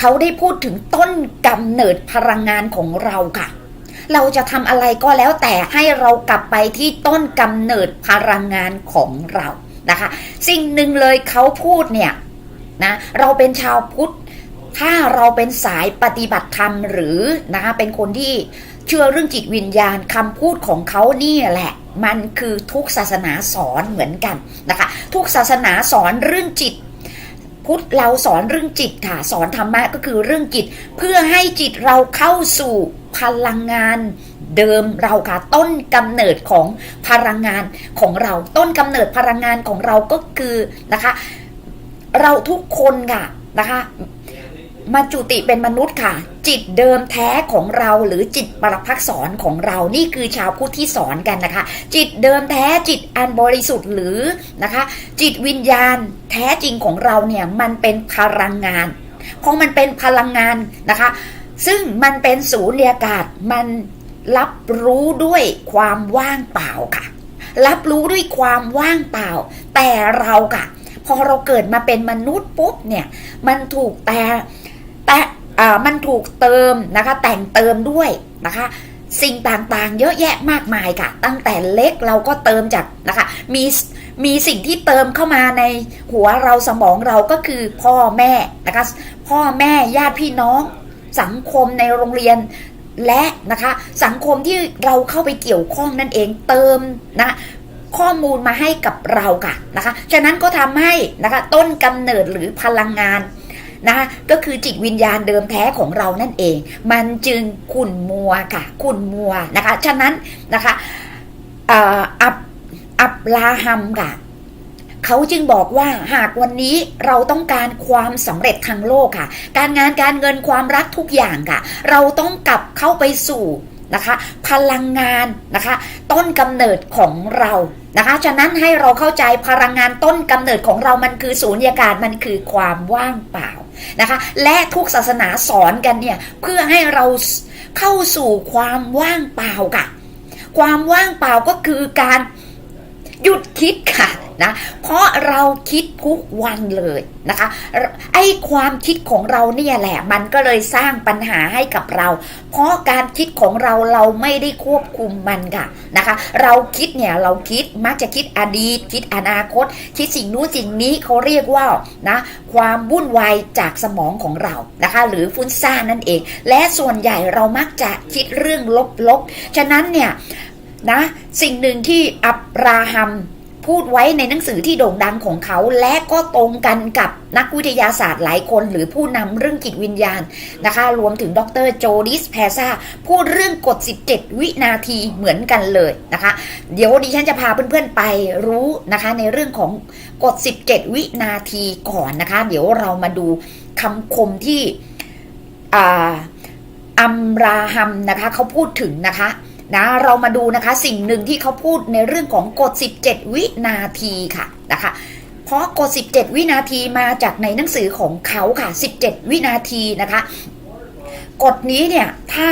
เขาได้พูดถึงต้นกำเนิดพลังงานของเราค่ะ เราจะทำอะไรก็แล้วแต่ให้เรากลับไปที่ต้นกำเนิดพลังงานของเรานะคะ สิ่งหนึ่งเลยเขาพูดเนี่ยนะเราเป็นชาวพุทธถ้าเราเป็นสายปฏิบัติธรรมหรือนะคะเป็นคนที่เชื่อเรื่องจิตวิญญาณคำพูดของเขานี่แหละ มันคือทุกศาสนาสอนเหมือนกันนะคะ ทุกศาสนาสอนเรื่องจิต พุทธเราสอนเรื่องจิตค่ะ สอนธรรมะก็คือเรื่องจิต เพื่อให้จิตเราเข้าสู่พลังงานเดิมเราค่ะต้นกำเนิดของพลังงานของเราต้นกำเนิดพลังงานของเราก็คือนะคะ เราทุกคนค่ะนะคะ มาจุติเป็นมนุษย์ค่ะ จิตเดิมแท้ของเราหรือจิตปรภักษรของเรานี่คือชาวพุทธที่สอนกันนะคะ จิตเดิมแท้จิตอันบริสุทธิ์หรือนะคะ จิตวิญญาณแท้จริงของเราเนี่ยมันเป็นพลังงานพอมันเป็นพลังงานนะคะ ซึ่งมันเป็นศูนย์อากาศมันรับรู้ด้วยความว่างเปล่าค่ะ รับรู้ด้วยความว่างเปล่า แต่เราค่ะ พอเราเกิดมาเป็นมนุษย์ปุ๊บเนี่ย มันถูกแต่ แต่มันถูกเติมนะคะ แต่งเติมด้วยนะคะสิ่งต่างๆ เยอะแยะมากมายค่ะ ตั้งแต่เล็กเราก็เติมจากนะคะ มีมีสิ่งที่เติมเข้ามาในหัวเราสมองเราก็คือพ่อแม่นะคะ พ่อแม่ญาติพี่น้อง สังคมในโรงเรียนและนะคะ สังคมที่เราเข้าไปเกี่ยวข้องนั่นเองเติมนะข้อมูลมาให้กับเราค่ะนะคะ ฉะนั้นก็ทำให้นะคะต้นกำเนิดหรือพลังงาน นะก็คือจิตวิญญาณเดิมแท้ของเรานั่นเอง มันจึงขุ่นมัวค่ะขุ่นมัวนะคะฉะนั้นนะคะอับอับลาฮัมค่ะเขาจึงบอกว่าหากวันนี้เราต้องการความสำเร็จทางโลกค่ะ การงานการเงินความรักทุกอย่างค่ะ เราต้องกลับเข้าไปสู่นะคะพลังงานนะคะต้นกำเนิดของเรานะคะฉะนั้นให้เราเข้าใจพลังงานต้นกำเนิดของเรามันคือศูนยากาศมันคือความว่างเปล่า นะคะ และทุกศาสนาสอนกันเนี่ย เพื่อให้เราเข้าสู่ความว่างเปล่าค่ะ ความว่างเปล่าก็คือการหยุดคิดค่ะ นะ เพราะเราคิดทุกวันเลยนะคะ ไอ้ความคิดของเราเนี่ยแหละ มันก็เลยสร้างปัญหาให้กับเรา เพราะการคิดของเราเราไม่ได้ควบคุมมันค่ะนะคะ เราคิดเนี่ยเราคิดมักจะคิดอดีต คิดอนาคต คิดสิ่งนู้นสิ่งนี้เขาเรียกว่านะความวุ่นวายจากสมองของเรานะคะ หรือฟุ้นซ่านนั่นเอง และส่วนใหญ่เรามักจะคิดเรื่องลบๆ ฉะนั้นเนี่ยนะสิ่งหนึ่งที่อับราฮัม พูดไว้ในหนังสือที่โด่งดังของเขา และก็ตรงกันกับนักวิทยาศาสตร์หลายคน หรือผู้นำเรื่องจิตวิญญาณนะคะ รวมถึงดรโจดิสแพซ่าพูดเรื่องกฎ 17 วินาทีเหมือนกันเลยนะคะ เดี๋ยวดิฉันจะพาเพื่อนๆไปรู้นะคะในเรื่องของกฎ 17 วินาทีก่อนนะคะ เดี๋ยวเรามาดูคำคมที่อาอัมราฮัมนะคะเขาพูดถึงนะคะ นะเรามาดูนะคะสิ่งหนึ่งที่เขาพูดในเรื่องของกฎ 17 วินาทีค่ะนะคะเพราะกฎ 17 วินาทีมาจากในหนังสือของเขาค่ะ 17 วินาทีนะคะกฎนี้เนี่ยถ้า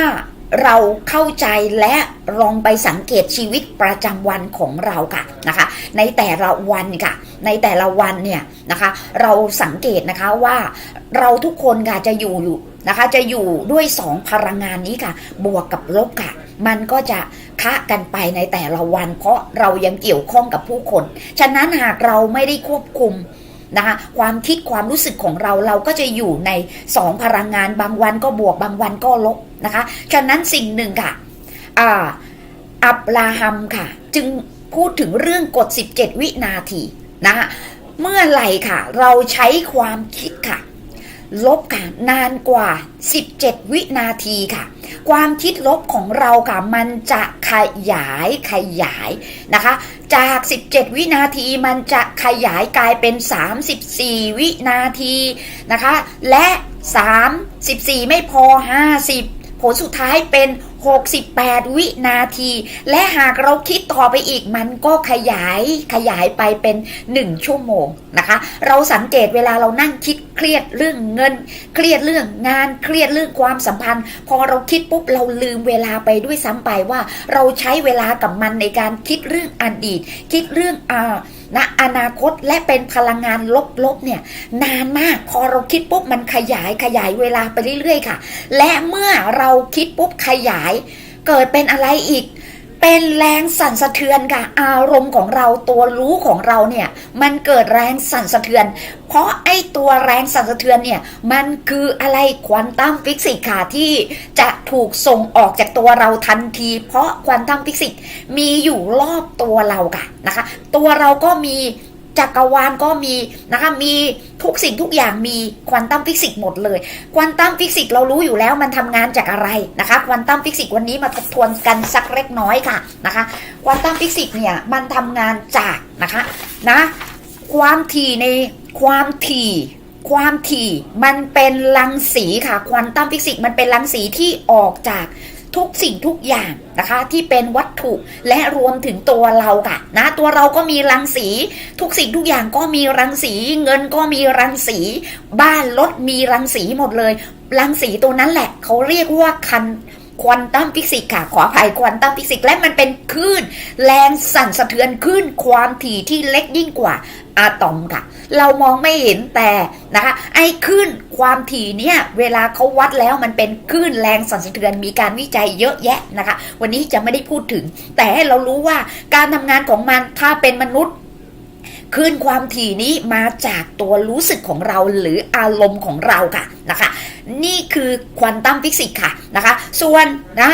เราเข้าใจและลองไปสังเกตชีวิตประจำวันของเราค่ะนะคะ ในแต่ละวันค่ะ ในแต่ละวันเนี่ยนะคะ เราสังเกตนะคะว่าเราทุกคนค่ะจะอยู่อยู่นะคะ จะอยู่ด้วยสองพลังงานนี้ค่ะ บวกกับลบค่ะ มันก็จะคะกันไปในแต่ละวัน เพราะเรายังเกี่ยวข้องกับผู้คน ฉะนั้นหากเราไม่ได้ควบคุมนะคะความคิดความรู้สึกของเราเราก็จะอยู่ในสองพลังงานบางวันก็บวกบางวันก็ลบนะคะฉะนั้นสิ่งหนึ่งค่ะอับราฮัมค่ะ จึงพูดถึงเรื่องกฎ 17 วินาทีนะคะเมื่อไหร่ค่ะ เราใช้ความคิดค่ะ ลบค่ะนานกว่า 17 วินาทีค่ะ ความคิดลบของเราค่ะมันจะขยายขยายนะคะ จาก 17 วินาทีมันจะขยายกลายเป็น 34 วินาทีนะคะ และ 34 ไม่พอ 50 ผลสุดท้ายเป็น 68 วินาที และหากเราคิดต่อไปอีกมันก็ขยายขยายไปเป็น 1 ชั่วโมงนะคะ เราสังเกตเวลาเรานั่งคิดเครียดเรื่องเงิน เครียดเรื่องงานเครียดเรื่องความสัมพันธ์ พอเราคิดปุ๊บเราลืมเวลาไปด้วยซ้ำไปว่า เราใช้เวลากับมันในการคิดเรื่องอดีต คิดเรื่องอ่า นะอนาคตและเป็นพลังงานลบๆเนี่ยนานมากพอเราคิดปุ๊บมันขยายขยายเวลาไปเรื่อยๆค่ะ และเมื่อเราคิดปุ๊บขยาย เกิดเป็นอะไรอีก เป็นแรงสั่นสะเทือนค่ะ อารมณ์ของเราตัวรู้ของเราเนี่ย มันเกิดแรงสั่นสะเทือน เพราะไอ้ตัวแรงสั่นสะเทือนเนี่ย มันคืออะไรควอนตัมฟิสิกส์ค่ะที่จะถูกส่งออกจากตัวเราทันที เพราะควอนตัมฟิสิกส์มีอยู่รอบตัวเราค่ะนะคะ ตัวเราก็มี จักรวาลก็มีนะคะมีทุกสิ่งทุกอย่างมีควอนตัมฟิสิกส์หมดเลยควอนตัมฟิสิกส์เรารู้อยู่แล้วมันทำงานจากอะไรนะคะควอนตัมฟิสิกส์วันนี้มาทบทวนกันสักเล็กน้อยค่ะนะคะควอนตัมฟิสิกส์เนี่ยมันทำงานจากนะคะนะความถี่ในความถี่ความถี่มันเป็นรังสีค่ะควอนตัมฟิสิกส์มันเป็นรังสีที่ออกจาก ทุกสิ่งทุกอย่างนะคะ ที่เป็นวัตถุและรวมถึงตัวเราค่ะนะตัวเราก็มีรังสี ทุกสิ่งทุกอย่างก็มีรังสี เงินก็มีรังสี บ้านรถมีรังสีหมดเลย รังสีตัวนั้นแหละเขาเรียกว่าคัน ควอนตัมฟิสิกส์ค่ะ ขออภัยควอนตัมฟิสิกส์และมันเป็นคลื่นแรงสั่นสะเทือนคลื่นความถี่ที่เล็กยิ่งกว่าอะตอมค่ะ เรามองไม่เห็นแต่นะคะไอ้คลื่นความถี่เนี่ยเวลาเขาวัดแล้วมันเป็นคลื่นแรงสั่นสะเทือนมีการวิจัยเยอะแยะนะคะ วันนี้จะไม่ได้พูดถึง แต่ให้เรารู้ว่าการทำงานของมันถ้าเป็นมนุษย์ คลื่นความถี่นี้มาจากตัวรู้สึกของเราหรืออารมณ์ของเราค่ะนะคะ นี่คือควอนตัมฟิสิกส์ค่ะนะคะ ส่วนนะ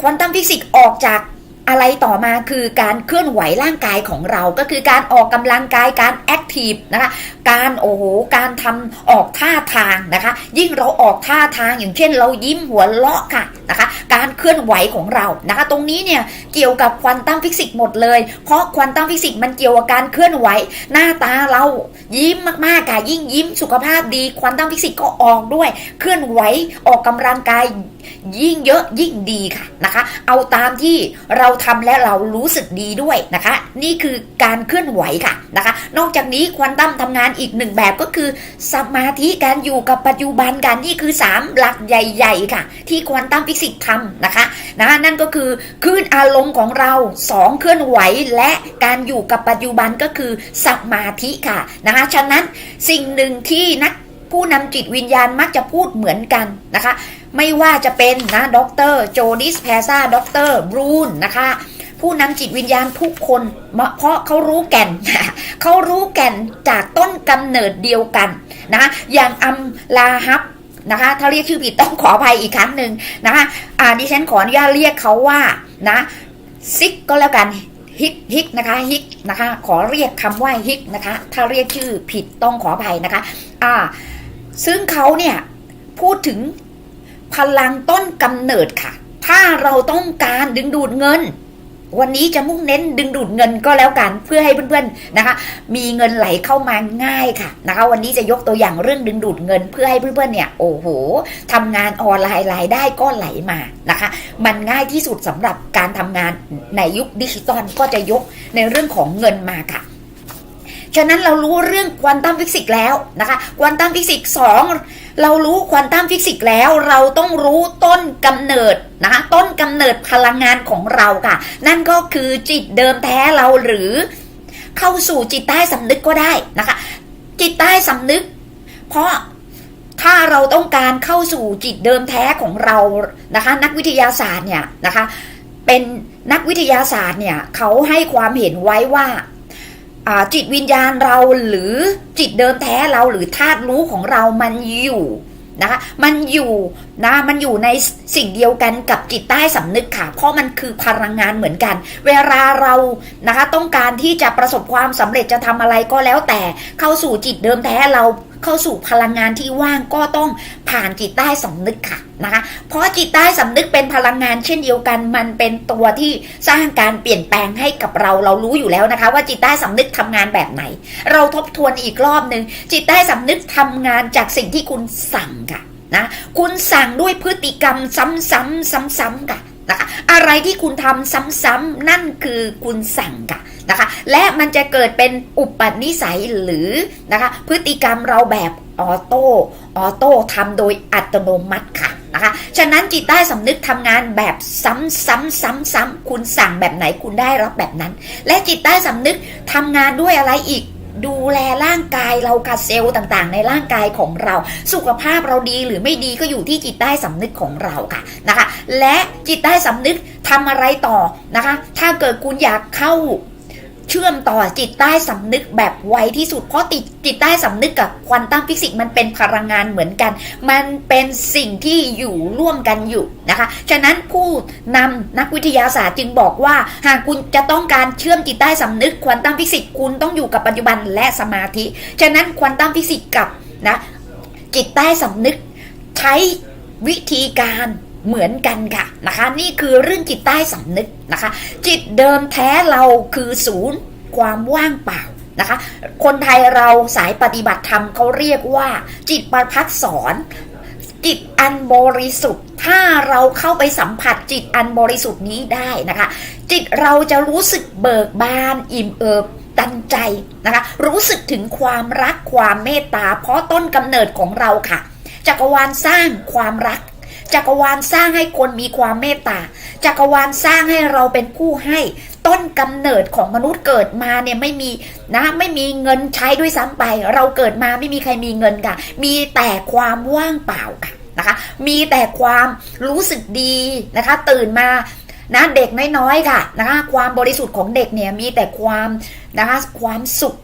ควอนตัมฟิสิกส์ออกจากอะไรต่อมาคือการเคลื่อนไหวร่างกายของเรา ก็คือการออกกำลังกายการแอคทีฟนะคะการโอ้โหการทำออกท่าทางนะคะ ยิ่งเราออกท่าทางอย่างเช่น เรายิ้มหัวเราะค่ะนะคะ การเคลื่อนไหวของเรานะคะตรงนี้เนี่ยเกี่ยวกับควอนตัมฟิสิกส์หมดเลย เพราะควอนตัมฟิสิกส์มันเกี่ยวกับการเคลื่อนไหว หน้าตาเรายิ้มมากๆค่ะยิ่งยิ้มสุขภาพดีควอนตัมฟิสิกส์ก็ออกด้วย เคลื่อนไหวออกกำลังกายยิ่งเยอะยิ่งดีค่ะนะคะ เอาตามที่เราทำและเรารู้สึกดีด้วยนะคะ นี่คือการเคลื่อนไหวค่ะนะคะ นอกจากนี้ควอนตัมทำงานอีกหนึ่งแบบก็คือ สมาธิการอยู่กับปัจจุบันกันนี่คือ 3 หลักใหญ่ ๆ ค่ะ ที่ควอนตัมฟิสิกส์ทำนะคะนะนั่นก็คือคลื่นอารมณ์ของเรา 2 เคลื่อนไหวและการอยู่กับปัจจุบันก็คือสมาธิค่ะนะคะฉะนั้นสิ่งหนึ่งที่นักผู้นำจิตวิญญาณมักจะพูดเหมือนกันนะคะ ไม่ว่าจะเป็นนะดรโจดิสแพซ่าดรบรูนนะคะผู้นำจิตวิญญาณทุกคน เพราะเขารู้แก่น เขารู้แก่นจากต้นกำเนิดเดียวกันนะ อย่างอัมลาฮับ นะคะ ถ้าเรียกชื่อผิดต้องขออภัยอีกครั้งหนึ่งนะคะอ่าดิฉันขออนุญาตเรียกเขาว่านะซิกก็แล้วกันฮิกฮิกนะคะฮิกนะคะ ขอเรียกคำว่าฮิกนะคะ ถ้าเรียกชื่อผิดต้องขออภัยนะคะอ่าซึ่งเขาเนี่ยพูดถึงพลังต้นกำเนิดค่ะ ถ้าเราต้องการดึงดูดเงิน วันนี้จะมุ่งเน้นดึงดูดเงินก็แล้วกันเพื่อให้เพื่อนๆนะคะ มีเงินไหลเข้ามาง่ายค่ะนะคะ วันนี้จะยกตัวอย่างเรื่องดึงดูดเงิน เพื่อให้เพื่อนๆเนี่ยโอ้โหทำงานออนไลน์รายได้ก็ไหลมานะคะ มันง่ายที่สุดสำหรับการทำงานในยุคดิจิตอลก็จะยกในเรื่องของเงินมาค่ะ ฉะนั้นเรารู้เรื่องควอนตัมฟิสิกส์แล้วนะคะควอนตัมฟิสิกส์สองเรารู้ควอนตัมฟิสิกส์แล้วเราต้องรู้ต้นกำเนิดนะคะต้นกำเนิดพลังงานของเราค่ะ นั่นก็คือจิตเดิมแท้เราหรือเข้าสู่จิตใต้สำนึกก็ได้นะคะ จิตใต้สำนึก เพราะถ้าเราต้องการเข้าสู่จิตเดิมแท้ของเรานะคะ นักวิทยาศาสตร์เนี่ยนะคะ เป็นนักวิทยาศาสตร์เนี่ยเขาให้ความเห็นไว้ว่า จิตวิญญาณเราหรือจิตเดิมแท้เราหรือธาตุรู้ของเรามันอยู่นะคะมันอยู่ นะมันอยู่ในสิ่งเดียวกันกับจิตใต้สำนึกค่ะ เพราะมันคือพลังงานเหมือนกัน เวลาเรานะคะต้องการที่จะประสบความสำเร็จจะทำอะไรก็แล้วแต่เข้าสู่จิตเดิมแท้เราเข้าสู่พลังงานที่ว่างก็ต้องผ่านจิตใต้สำนึกค่ะนะคะเพราะจิตใต้สำนึกเป็นพลังงานเช่นเดียวกัน มันเป็นตัวที่สร้างการเปลี่ยนแปลงให้กับเราเรารู้อยู่แล้วนะคะ ว่าจิตใต้สำนึกทำงานแบบไหน เราทบทวนอีกรอบหนึ่งจิตใต้สำนึกทำงานจากสิ่งที่คุณสั่งค่ะ นะคุณสั่งด้วยพฤติกรรมซ้ำๆซ้ำๆค่ะนะคะอะไรที่คุณทำซ้ำๆนั่นคือคุณสั่งค่ะนะคะและมันจะเกิดเป็นอุปนิสัยหรือนะคะพฤติกรรมเราแบบออโต้ออโต้ทำโดยอัตโนมัติค่ะนะนะคะฉะนั้นจิตใต้สำนึกทำงานแบบซ้ำซ้ำซ้ำซ้ำคุณสั่งแบบไหนคุณได้รับแบบนั้น และจิตใต้สำนึกทำงานด้วยอะไรอีก ดูแลร่างกายเรากับเซลล์ต่างๆ ในร่างกายของเรา สุขภาพเราดีหรือไม่ดีก็อยู่ที่จิตใต้สำนึกของเราค่ะนะคะ และจิตใต้สำนึกทำอะไรต่อนะคะ ถ้าเกิดคุณอยากเข้า เชื่อมต่อจิตใต้สำนึกแบบไวที่สุด เพราะติดจิตใต้สำนึกกับควอนตัมฟิสิกส์มันเป็นพลังงานเหมือนกัน มันเป็นสิ่งที่อยู่ร่วมกันอยู่นะคะ ฉะนั้นผู้นำนักวิทยาศาสตร์จึงบอกว่า หากคุณจะต้องการเชื่อมจิตใต้สำนึกควอนตัมฟิสิกส์คุณต้องอยู่กับปัจจุบันและสมาธิ ฉะนั้นควอนตัมฟิสิกส์กับนะจิตใต้สำนึกใช้วิธีการ เหมือนกันค่ะนะคะ นี่คือเรื่องจิตใต้สำนึกนะคะ จิตเดิมแท้เราคือศูนย์ความว่างเปล่านะคะ คนไทยเราสายปฏิบัติธรรมเขาเรียกว่า จิตประพัดสอนจิตอันบริสุทธิ์ ถ้าเราเข้าไปสัมผัสจิตอันบริสุทธิ์นี้ได้นะคะ จิตเราจะรู้สึกเบิกบาน อิ่มเอิบตันใจนะคะ รู้สึกถึงความรักความเมตตา เพราะต้นกำเนิดของเราค่ะ จักรวาลสร้างความรัก จักรวาลสร้างให้คนมีความเมตตา จักรวาลสร้างให้เราเป็นผู้ให้ ต้นกำเนิดของมนุษย์เกิดมาเนี่ยไม่มีนะไม่มีเงินใช้ด้วยซ้ำไป เราเกิดมาไม่มีใครมีเงินค่ะ มีแต่ความว่างเปล่าค่ะนะคะมีแต่ความรู้สึกดีนะคะ ตื่นมานะเด็กน้อยๆค่ะนะคะความบริสุทธิ์ของเด็กเนี่ยมีแต่ความนะคะความสุข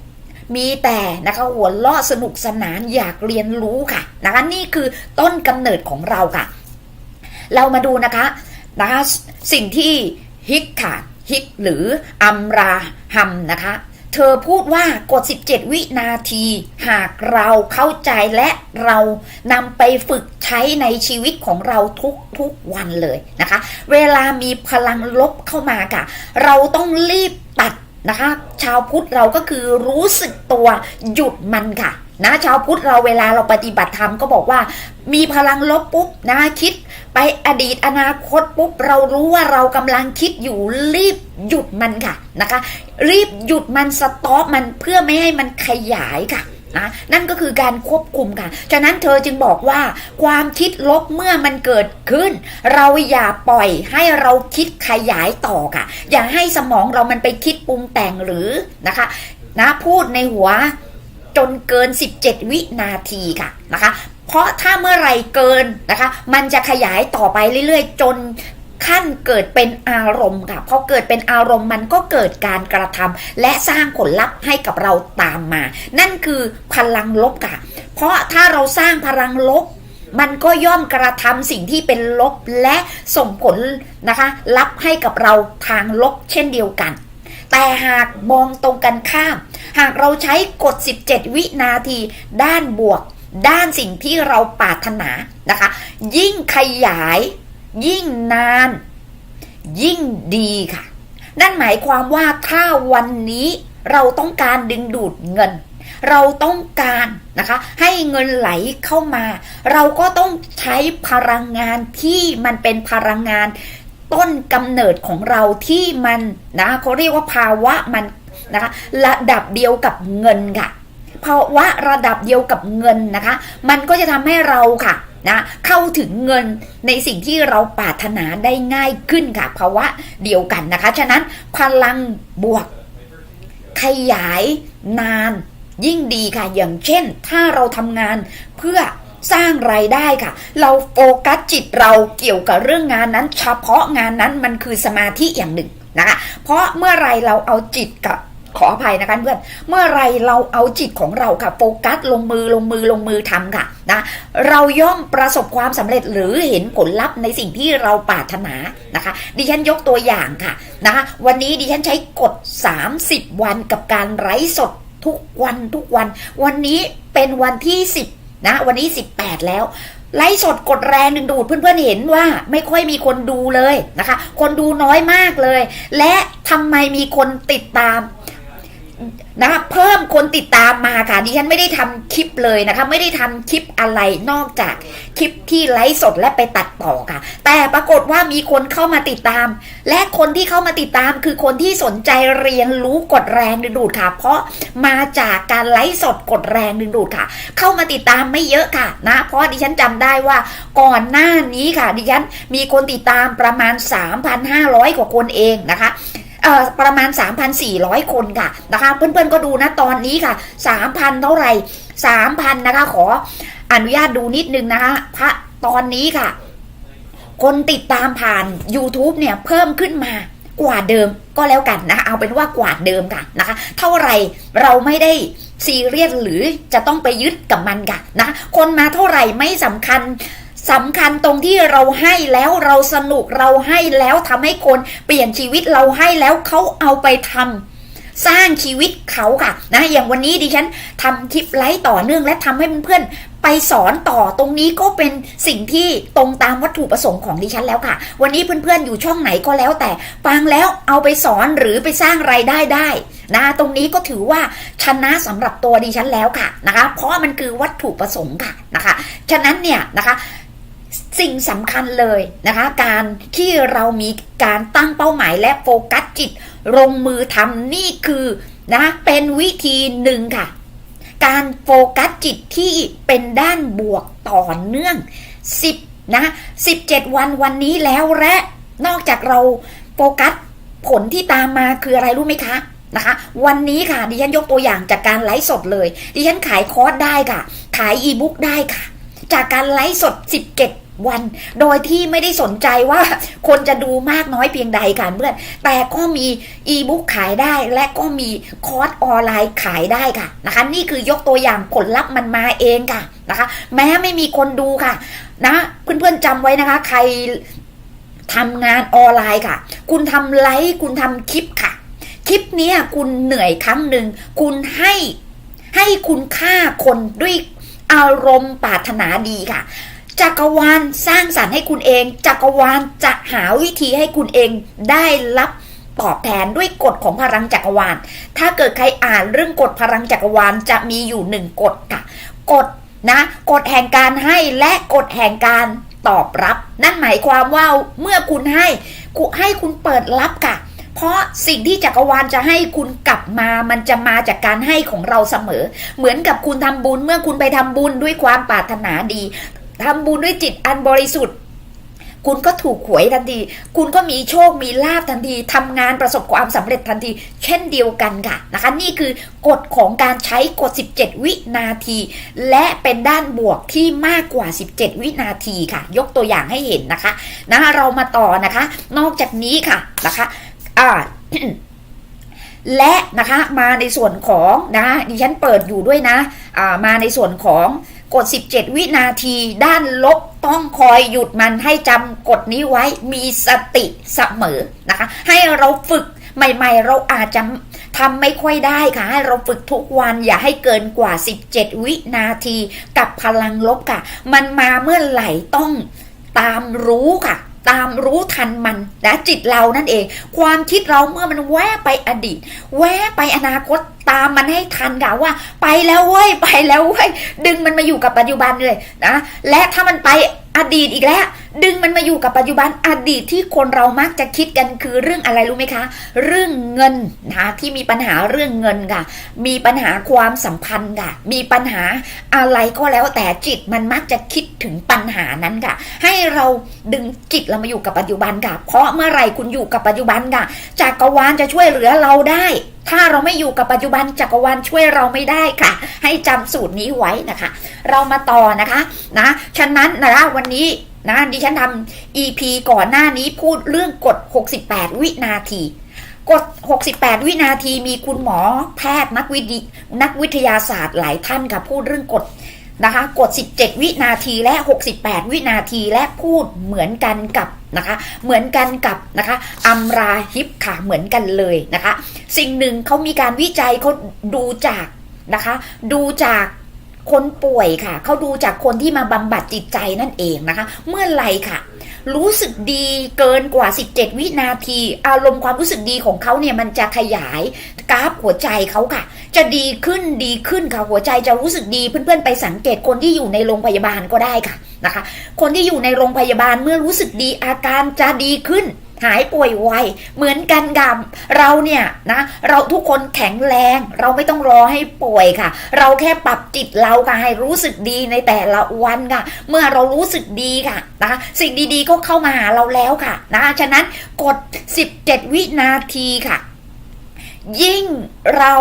มีแต่นะคะหัวเราะสนุกสนานอยากเรียนรู้ค่ะนะคะนี่คือต้นกำเนิดของเราค่ะ เรามาดูนะคะนะคะสิ่งที่ฮิกค่ะฮิกหรืออัมราฮัมนะคะเธอพูดว่ากด 17 วินาที หากเราเข้าใจและเรานำไปฝึกใช้ในชีวิตของเราทุกทุกวันเลยนะคะ เวลามีพลังลบเข้ามาค่ะ เราต้องรีบตัดนะคะ ชาวพุทธเราก็คือรู้สึกตัวหยุดมันค่ะ นะชาวพุทธเราเวลาเราปฏิบัติธรรมก็บอกว่า มีพลังลบปุ๊บนะคิด ไปอดีตอนาคตปุ๊บเรารู้ว่าเรากำลังคิดอยู่รีบหยุดมันค่ะนะคะ รีบหยุดมันสต็อปมันเพื่อไม่ให้มันขยายค่ะนะนั่นก็คือการควบคุมค่ะ ฉะนั้นเธอจึงบอกว่า ความคิดลบเมื่อมันเกิดขึ้น เราอย่าปล่อยให้เราคิดขยายต่อค่ะ อย่าให้สมองเรามันไปคิดปรุงแต่งหรือนะคะ นะพูดในหัว จนเกิน 17 วินาทีค่ะนะคะ เพราะถ้าเมื่อไรเกินนะคะ มันจะขยายต่อไปเรื่อยๆ จนขั้นเกิดเป็นอารมณ์ค่ะพอเกิดเป็นอารมณ์มันก็เกิดการกระทำและสร้างผลลัพธ์ให้กับเราตามมา นั่นคือพลังลบค่ะ เพราะถ้าเราสร้างพลังลบ มันก็ย่อมกระทำสิ่งที่เป็นลบและส่งผลนะคะ รับให้กับเราทางลบเช่นเดียวกัน แต่หากมองตรงกันข้าม หากเราใช้กด17 วินาทีด้านบวก ด้านสิ่งที่เราปรารถนานะคะ ยิ่งขยาย ยิ่งนาน ยิ่งดีค่ะ นั่นหมายความว่าถ้าวันนี้เราต้องการดึงดูดเงิน เราต้องการนะคะ ให้เงินไหลเข้ามา เราก็ต้องใช้พลังงานที่มันเป็นพลังงาน ต้นกำเนิดของเราที่มันนะเขาเรียกว่าภาวะมันนะคะระดับเดียวกับเงินค่ะภาวะระดับเดียวกับเงินนะคะ มันก็จะทำให้เราค่ะนะเข้าถึงเงินในสิ่งที่เราปรารถนาได้ง่ายขึ้นค่ะภาวะเดียวกันนะคะ ฉะนั้นพลังบวก ขยายนานยิ่งดีค่ะ อย่างเช่น ถ้าเราทำงานเพื่อ สร้างไรายได้ค่ะ เราโฟกัสจิตเราเกี่ยวกับเรื่องงานนั้น เฉพาะงานนั้นมันคือสมาธิอย่างหนึ่งนะคะเพราะเมื่อไรเราเอาจิตกับขออภัยนะคะเพื่อน เมื่อไรเราเอาจิตของเราค่ะโฟกัสลงมือลงมือลงมือทำค่ะนะเราย่อมประสบความสำเร็จหรือเห็นผลลัพธ์ในสิ่งที่เราปรารถนานะคะ ดิฉันยกตัวอย่างค่ะนะคะวันนี้ดิฉันใช้กด 30 วันกับการไร้สดทุกวันทุกวัน วันนี้เป็นวันที่10 นะ วันนี้ 18 แล้ว ไลฟ์สดกดแรงดึงดูดเพื่อนๆเห็นว่าไม่ค่อยมีคนดูเลยนะคะ คนดูน้อยมากเลย และทำไมมีคนติดตาม นะเพิ่มคนติดตามมาค่ะดิฉันไม่ได้ทำคลิปเลยนะคะ ไม่ได้ทำคลิปอะไรนอกจากคลิปที่ไลฟ์สดและไปตัดต่อค่ะ แต่ปรากฏว่ามีคนเข้ามาติดตาม และคนที่เข้ามาติดตามคือคนที่สนใจเรียนรู้กดแรงดึงดูดค่ะ เพราะมาจากการไลฟ์สดกดแรงดึงดูดค่ะ เข้ามาติดตามไม่เยอะค่ะนะ เพราะดิฉันจำได้ว่าก่อนหน้านี้ค่ะดิฉันมีคนติดตามประมาณ 3,500 กว่าคนเองนะคะ เอ่อประมาณ 3,400 คนค่ะนะคะเพื่อนๆก็ดูนะตอนนี้ค่ะ 3,000 เท่าไหร่ 3,000 นะคะ ขออนุญาตดูนิดนึงนะคะพระตอนนี้ค่ะ คนติดตามผ่าน YouTube เนี่ยเพิ่มขึ้นมากว่าเดิมก็แล้วกันนะคะเอาเป็นว่ากว่าเดิมค่ะนะคะ เท่าไรเราไม่ได้ซีเรียสหรือจะต้องไปยึดกับมันค่ะนะคนมาเท่าไหร่ไม่สำคัญ สำคัญตรงที่เราให้แล้วเราสนุกเราให้แล้วทำให้คนเปลี่ยนชีวิตเราให้แล้วเขาเอาไปทำสร้างชีวิตเขาค่ะนะอย่างวันนี้ดิฉันทำคลิปไลฟ์ต่อเนื่องและทำให้เพื่อนๆไปสอนต่อตรงนี้ก็เป็นสิ่งที่ตรงตามวัตถุประสงค์ของดิฉันแล้วค่ะ วันนี้เพื่อนๆอยู่ช่องไหนก็แล้วแต่ฟังแล้วเอาไปสอนหรือไปสร้างไรายได้ได้นะตรงนี้ก็ถือว่าชนะสำหรับตัวดิฉันแล้วค่ะนะคะ เพราะมันคือวัตถุประสงค์ค่ะนะคะ ฉะนั้นเนี่ยนะคะ สิ่งสำคัญเลยนะคะ การที่เรามีการตั้งเป้าหมายและโฟกัสจิตลงมือทำนี่คือนะเป็นวิธีหนึ่งค่ะ การโฟกัสจิตที่เป็นด้านบวกต่อเนื่อง 10นะ17 วันวันนี้แล้วและ นอกจากเราโฟกัสผลที่ตามมาคืออะไรรู้ไหมคะนะคะ วันนี้ค่ะดิฉันยกตัวอย่างจากการไลฟ์สดเลย ดิฉันขายคอร์สได้ค่ะ ขายอีบุ๊กได้ค่ะ จากการไลฟ์สด 17 วัน โดยที่ไม่ได้สนใจว่าคนจะดูมากน้อยเพียงใดค่ะเพื่อนแต่ก็มีอีบุ๊กขายได้และก็มีคอร์สออนไลน์ขายได้ค่ะนะคะ นี่คือยกตัวอย่างผลลัพธ์มันมาเองค่ะนะคะ แม้ไม่มีคนดูค่ะ นะเพื่อนๆจำไว้นะคะ ใครทำงานออนไลน์ค่ะ คุณทำไลฟ์คุณทำคลิปค่ะ คลิปนี้คุณเหนื่อยครั้งหนึ่ง คุณให้ให้คุณค่าคนด้วยอารมณ์ปรารถนาดีค่ะ จักรวาลสร้างสรรค์ให้คุณเอง จักรวาลจะหาวิธีให้คุณเองได้รับตอบแทนด้วยกฎของพลังจักรวาล ถ้าเกิดใครอ่านเรื่องกฎพลังจักรวาลจะมีอยู่หนึ่งกฎค่ะ กฎนะกฎแห่งการให้และกฎแห่งการตอบรับ นั่นหมายความว่าเมื่อคุณให้กูให้คุณเปิดรับค่ะ เพราะสิ่งที่จักรวาลจะให้คุณกลับมา มันจะมาจากการให้ของเราเสมอ เหมือนกับคุณทำบุญเมื่อคุณไปทำบุญด้วยความปรารถนาดี ทำบุญด้วยจิตอันบริสุทธิ์ คุณก็ถูกหวยทันที คุณก็มีโชคมีลาบทันทีทำงานประสบความสำเร็จทันที เช่นเดียวกันค่ะนะคะ นี่คือกฎของการใช้กฎ 17 วินาที และเป็นด้านบวกที่มากกว่า 17 วินาทีค่ะ ยกตัวอย่างให้เห็นนะคะนะเรามาต่อนะคะ นอกจากนี้ค่ะนะคะอ่าและนะคะมาในส่วนของนะดิฉันเปิดอยู่ด้วยนะอ่ามาในส่วนของ กด 17 วินาทีด้านลบต้องคอยหยุดมันให้จำกฎนี้ไว้มีสติเสมอนะคะ ให้เราฝึกใหม่ๆ เราอาจจะทำไม่ค่อยได้ค่ะ ให้เราฝึกทุกวันอย่าให้เกินกว่า 17 วินาทีกับพลังลบค่ะ มันมาเมื่อไหร่ต้องตามรู้ค่ะ ตามรู้ทันมันนะจิตเรานั่นเอง ความคิดเราเมื่อมันแวะไปอดีต แวะไปอนาคตตามมันให้ทันกะว่า ไปแล้วเว้ยไปแล้วเว้ยดึงมันมาอยู่กับปัจจุบันเลยนะและถ้ามันไป อดีตอีกแล้ว ดึงมันมาอยู่กับปัจจุบันอดีตที่คนเรามักจะคิดกันคือเรื่องอะไรรู้ไหมคะ เรื่องเงินนะที่มีปัญหาเรื่องเงินค่ะ มีปัญหาความสัมพันธ์ค่ะ มีปัญหาอะไรก็แล้วแต่จิตมันมักจะคิดถึงปัญหานั้นค่ะ ให้เราดึงจิตเรามาอยู่กับปัจจุบันค่ะ เพราะเมื่อไหร่คุณอยู่กับปัจจุบันค่ะจักรวาลจะช่วยเหลือเราได้ ถ้าเราไม่อยู่กับปัจจุบันจักรวาลช่วยเราไม่ได้ค่ะ ให้จำสูตรนี้ไว้นะคะ เรามาต่อนะคะนะฉะนั้นนะคะวันนี้นะดิฉันทำ EP ก่อนหน้านี้พูดเรื่องกฎ 68 วินาที กฎ 68 วินาทีมีคุณหมอแพทย์นักวิทยนักวิทยาศาสตร์หลายท่านค่ะพูดเรื่องกฎนะคะ กฎ 17 วินาทีและ 68 วินาทีและพูดเหมือนกันกับ นะคะ เหมือนกันกับนะคะอัมราฮิปค่ะเหมือนกันเลยนะคะ สิ่งหนึ่งเขามีการวิจัยเขาดูจากนะคะ ดูจากคนป่วยค่ะเขาดูจากคนที่มาบำบัดจิตใจนั่นเองนะคะ เมื่อไรค่ะ รู้สึกดีเกินกว่า 17 วินาที อารมณ์ความรู้สึกดีของเขาเนี่ยมันจะขยายกราฟหัวใจเขาค่ะ จะดีขึ้นดีขึ้นค่ะ หัวใจจะรู้สึกดีเพื่อนๆไปสังเกตคนที่อยู่ในโรงพยาบาลก็ได้ค่ะนะคะ คนที่อยู่ในโรงพยาบาลเมื่อรู้สึกดีอาการจะดีขึ้น หายป่วยไวเหมือนกันกับเราเนี่ยนะเราทุกคนแข็งแรง เราไม่ต้องรอให้ป่วยค่ะ เราแค่ปรับจิตเราค่ะให้รู้สึกดีในแต่ละวันค่ะ เมื่อเรารู้สึกดีค่ะนะคะสิ่งดีๆก็เข้ามาหาเราแล้วค่ะนะคะฉะนั้นกด 17 วินาทีค่ะ ยิ่งเรา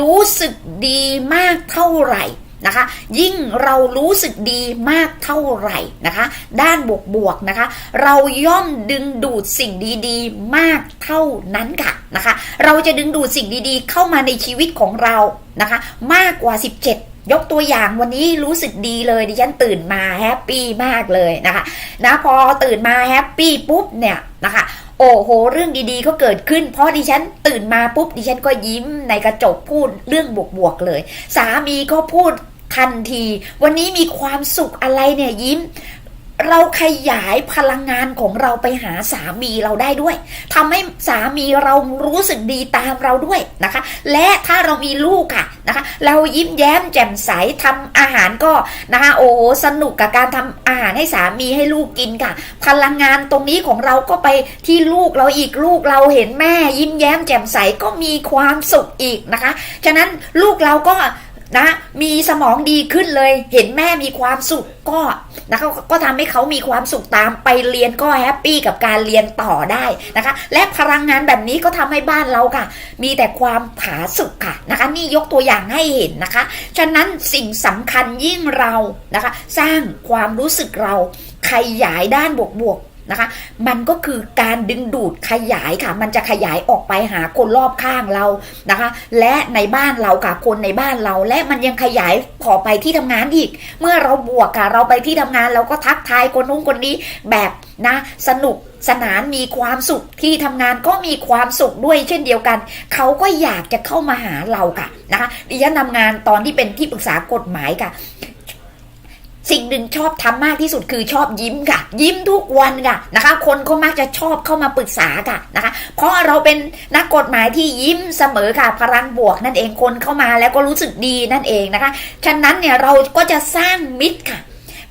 รู้สึกดีมากเท่าไหร่ นะคะ ยิ่งเรารู้สึกดีมากเท่าไหร่นะคะ ด้านบวกๆนะคะ เราย่อมดึงดูดสิ่งดีๆ มากเท่านั้นค่ะนะคะ เราจะดึงดูดสิ่งดีๆ เข้ามาในชีวิตของเรานะคะ มากกว่า 17ยกตัวอย่างวันนี้รู้สึกดีเลยดิฉันตื่นมาแฮปปี้มากเลยนะคะนะพอตื่นมาแฮปปี้ปุ๊บเนี่ยนะคะ โอ้โห เรื่องดีๆก็เกิดขึ้น เพราะดิฉันตื่นมาปุ๊บดิฉันก็ยิ้มในกระจกพูดเรื่องบวกๆเลย สามีก็พูดทันที วันนี้มีความสุขอะไรเนี่ยยิ้ม เราขยายพลังงานของเราไปหาสามีเราได้ด้วยทำให้สามีเรารู้สึกดีตามเราด้วยนะคะ และถ้าเรามีลูกค่ะนะคะ เรายิ้มแย้มแจ่มใสทำอาหารก็นะคะโอ้โหสนุกกับการทำอาหารให้สามีให้ลูกกินค่ะ พลังงานตรงนี้ของเราก็ไปที่ลูกเราอีกลูกเราเห็นแม่ ยิ้มแย้มแจ่มใสก็มีความสุขอีกนะคะ ฉะนั้นลูกเราก็ นะมีสมองดีขึ้นเลย เห็นแม่มีความสุขก็นะคะก็ทำให้เขามีความสุขตามไปเรียนก็แฮปปี้กับการเรียนต่อได้นะคะ และพลังงานแบบนี้ก็ทำให้บ้านเราค่ะ มีแต่ความผาสุกค่ะนะคะ นี่ยกตัวอย่างให้เห็นนะคะ ฉะนั้นสิ่งสำคัญยิ่งเรานะคะ สร้างความรู้สึกเราขยายด้านบวกๆ นะคะ มันก็คือการดึงดูดขยายค่ะ มันจะขยายออกไปหาคนรอบข้างเรานะคะ และในบ้านเราค่ะคนในบ้านเรา และมันยังขยายขอไปที่ทำงานอีก เมื่อเราบวกค่ะเราไปที่ทำงานเราก็ทักทายคนนู้นคนนี้แบบนะสนุกสนานมีความสุขที่ทำงานก็มีความสุขด้วยเช่นเดียวกัน เขาก็อยากจะเข้ามาหาเราค่ะนะคะดิฉันทำงานตอนที่เป็นที่ปรึกษากฎหมายค่ะ สิ่งหนึ่งชอบทำมากที่สุดคือชอบยิ้มค่ะ ยิ้มทุกวันค่ะนะคะ คนก็มักจะชอบเข้ามาปรึกษาค่ะนะคะ เพราะเราเป็นนักกฎหมายที่ยิ้มเสมอค่ะพลังบวกนั่นเองคนเข้ามาแล้วก็รู้สึกดีนั่นเองนะคะ ฉะนั้นเนี่ยเราก็จะสร้างมิตรค่ะ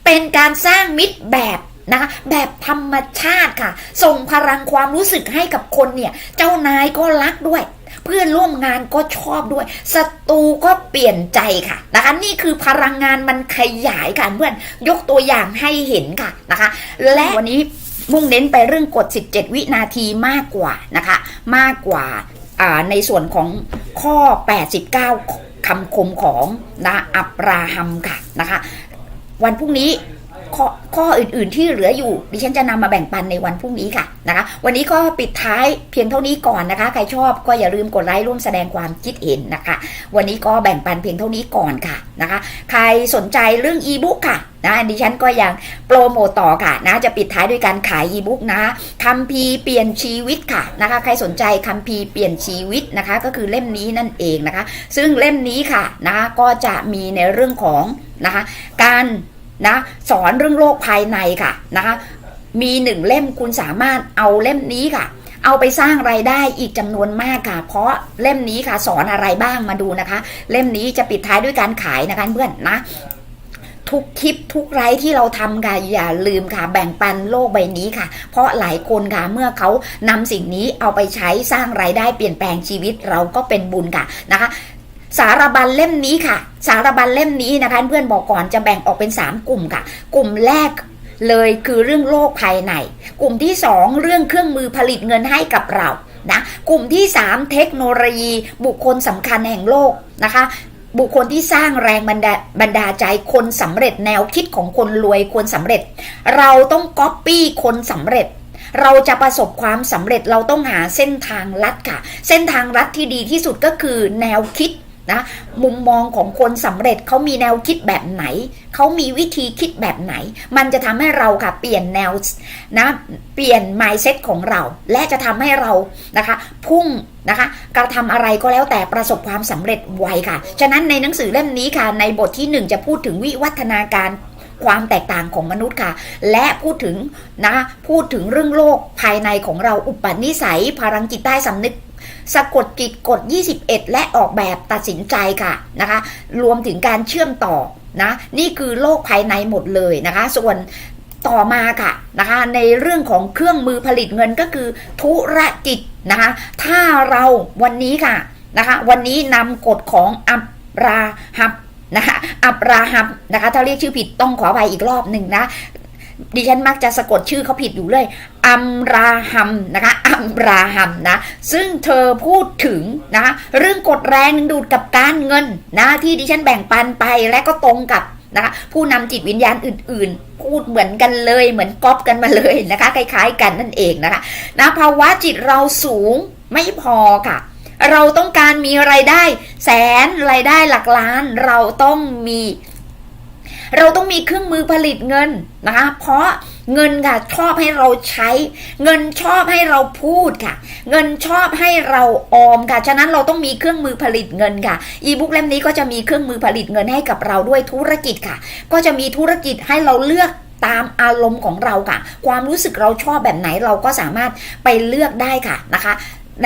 เป็นการสร้างมิตรแบบนะคะแบบธรรมชาติค่ะ ส่งพลังความรู้สึกให้กับคนเนี่ย เจ้านายก็รักด้วย เพื่อนร่วมงานก็ชอบด้วยศัตรูก็เปลี่ยนใจค่ะนะคะนี่คือพลังงานมันขยายค่ะเพื่อนยกตัวอย่างให้เห็นค่ะนะคะ และวันนี้มุ่งเน้นไปเรื่องกด 17 วินาทีมากกว่านะคะ มากกว่าในส่วนของข้อ 89คำคมของนะอับราฮัมค่ะนะคะ วันพรุ่งนี้ ข้อข้ออื่น ๆ ที่เหลืออยู่ ดิฉันจะนำมาแบ่งปันในวันพรุ่งนี้ค่ะนะคะ วันนี้ก็ปิดท้ายเพียงเท่านี้ก่อนนะคะ ใครชอบก็อย่าลืมกดไลค์ร่วมแสดงความคิดเห็นนะคะ วันนี้ก็แบ่งปันเพียงเท่านี้ก่อนค่ะนะคะ ใครสนใจเรื่องอีบุ๊กค่ะนะดิฉันก็ยังโปรโมตต่อค่ะนะจะปิดท้ายด้วยการขายอีบุ๊กนะคัมภีร์เปลี่ยนชีวิตค่ะนะคะ ใครสนใจคัมภีร์เปลี่ยนชีวิตนะคะ ก็คือเล่มนี้นั่นเองนะคะ ซึ่งเล่มนี้ค่ะนะคะก็จะมีในเรื่องของนะคะการ นะสอนเรื่องโรคภายในค่ะนะคะมีหนึ่งเล่มคุณสามารถเอาเล่มนี้ค่ะ เอาไปสร้างไรายได้อีกจำนวนมากค่ะ เพราะเล่มนี้ค่ะสอนอะไรบ้างมาดูนะคะ เล่มนี้จะปิดท้ายด้วยการขายนะคะเพื่อนนะทุกคลิปทุกไลฟ์ที่เราทำค่ะอย่าลืมค่ะแบ่งปันโลกใบนี้ค่ะ เพราะหลายคนค่ะเมื่อเขานำสิ่งนี้เอาไปใช้สร้างไรายได้เปลี่ยนแปลงชีวิตเราก็เป็นบุญค่ะนะคะ สารบัญเล่มนี้ค่ะ สารบัญเล่มนี้นะคะเพื่อนบอกก่อนจะแบ่งออกเป็น 3 กลุ่มค่ะ กลุ่มแรกเลยคือเรื่องโลกภายใน กลุ่มที่ 2 เรื่องเครื่องมือผลิตเงินให้กับเรานะกลุ่มที่ 3 เทคโนโลยี บุคคลสำคัญแห่งโลกนะคะ บุคคลที่สร้างแรงบันดาบรรดาใจคนสำเร็จแนวคิดของคนรวยคนสำเร็จ เราต้องก๊อปปี้คนสำเร็จเราจะประสบความสำเร็จเราต้องหาเส้นทางลัดค่ะ เส้นทางลัดที่ดีที่สุดก็คือแนวคิด นะมุมมองของคนสำเร็จเขามีแนวคิดแบบไหน เขามีวิธีคิดแบบไหน มันจะทำให้เราค่ะเปลี่ยนแนวนะเปลี่ยน mindset ของเรา และจะทำให้เรานะคะ พุ่งนะคะกระทำอะไรก็แล้วแต่ประสบความสำเร็จไวค่ะ ฉะนั้นในหนังสือเล่มนี้ค่ะ ในบทที่ 1 จะพูดถึงวิวัฒนาการความแตกต่างของมนุษย์ค่ะ และพูดถึงนะพูดถึงเรื่องโลกภายในของเราอุปนิสัยพลังจิตใต้สำนึก สะกดจิตกฎ21 และออกแบบตัดสินใจค่ะนะคะ รวมถึงการเชื่อมต่อนะนี่คือโลกภายในหมดเลยนะคะ ส่วนต่อมาค่ะนะคะในเรื่องของเครื่องมือผลิตเงินก็คือธุรกิจนะคะถ้าเราวันนี้ค่ะนะคะวันนี้นำกฎของอับราฮัมนะคะอับราฮัมนะคะถ้าเรียกชื่อผิดต้องขอไปอีกรอบหนึ่งนะ ดิฉันมักจะสะกดชื่อเขาผิดอยู่เลย อัมราฮัมนะคะ อัมราฮัมนะ ซึ่งเธอพูดถึงนะเรื่องกฎแรงดึงดูดกับการเงินนะที่ดิฉันแบ่งปันไปและก็ตรงกับนะคะผู้นำจิตวิญญาณอื่น ๆ พูดเหมือนกันเลย เหมือนก๊อปกันมาเลยนะคะ คล้าย ๆ กันนั่นเองนะคะนะภาวะจิตเราสูงไม่พอค่ะ เราต้องการมีไรายได้ แสนรายได้หลักล้าน เราต้องมี เราต้องมีเครื่องมือผลิตเงินนะคะ เพราะเงินค่ะชอบให้เราใช้ เงินชอบให้เราพูดค่ะ เงินชอบให้เราออมค่ะ ฉะนั้นเราต้องมีเครื่องมือผลิตเงินค่ะ อีบุ๊กเล่มนี้ก็จะมีเครื่องมือผลิตเงินให้กับเราด้วยธุรกิจค่ะ ก็จะมีธุรกิจให้เราเลือกตามอารมณ์ของเราค่ะ ความรู้สึกเราชอบแบบไหนเราก็สามารถไปเลือกได้ค่ะนะคะ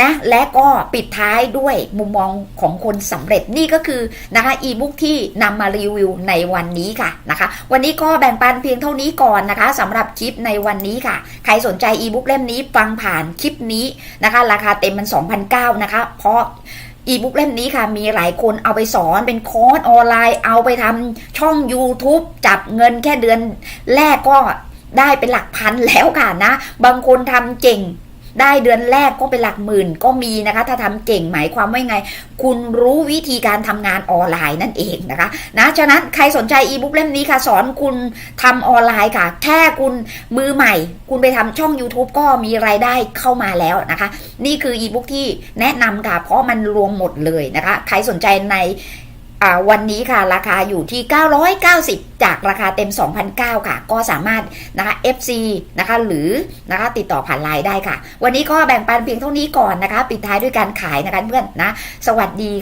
นะและก็ปิดท้ายด้วยมุมมองของคนสำเร็จนี่ก็คือนะคะอีบุ๊กที่นำมารีวิวในวันนี้ค่ะนะคะ วันนี้ก็แบ่งปันเพียงเท่านี้ก่อนนะคะสำหรับคลิปในวันนี้ค่ะ ใครสนใจอีบุ๊กเล่มนี้ฟังผ่านคลิปนี้นะคะ ราคาเต็มมัน2,009นะคะ เพราะอีบุ๊กเล่มนี้ค่ะมีหลายคนเอาไปสอนเป็นคอร์สออนไลน์ เอาไปทำช่อง YouTube จับเงินแค่เดือนแรกก็ได้เป็นหลักพันแล้วค่ะนะ บางคนทำเก่ง ได้เดือนแรกก็เป็นหลักหมื่นก็มีนะคะ ถ้าทำเก่งหมายความว่าไง คุณรู้วิธีการทำงานออนไลน์นั่นเองนะคะนะฉะนั้นใครสนใจอีบุ๊กเล่มนี้ค่ะ สอนคุณทำออนไลน์ค่ะ แค่คุณมือใหม่ คุณไปทำช่อง YouTube ก็มีรายได้เข้ามาแล้วนะคะ นี่คืออีบุ๊กที่แนะนำค่ะเพราะมันรวมหมดเลยนะคะ ใครสนใจใน วันนี้ค่ะราคาอยู่ที่ 990 จากราคาเต็ม 2,009ค่ะ ก็สามารถนะคะ FC นะคะหรือนะคะติดต่อผ่านไลน์ได้ค่ะ วันนี้ก็แบ่งปันเพียงเท่านี้ก่อนนะคะ ปิดท้ายด้วยการขายนะคะเพื่อนนะ สวัสดีค่ะ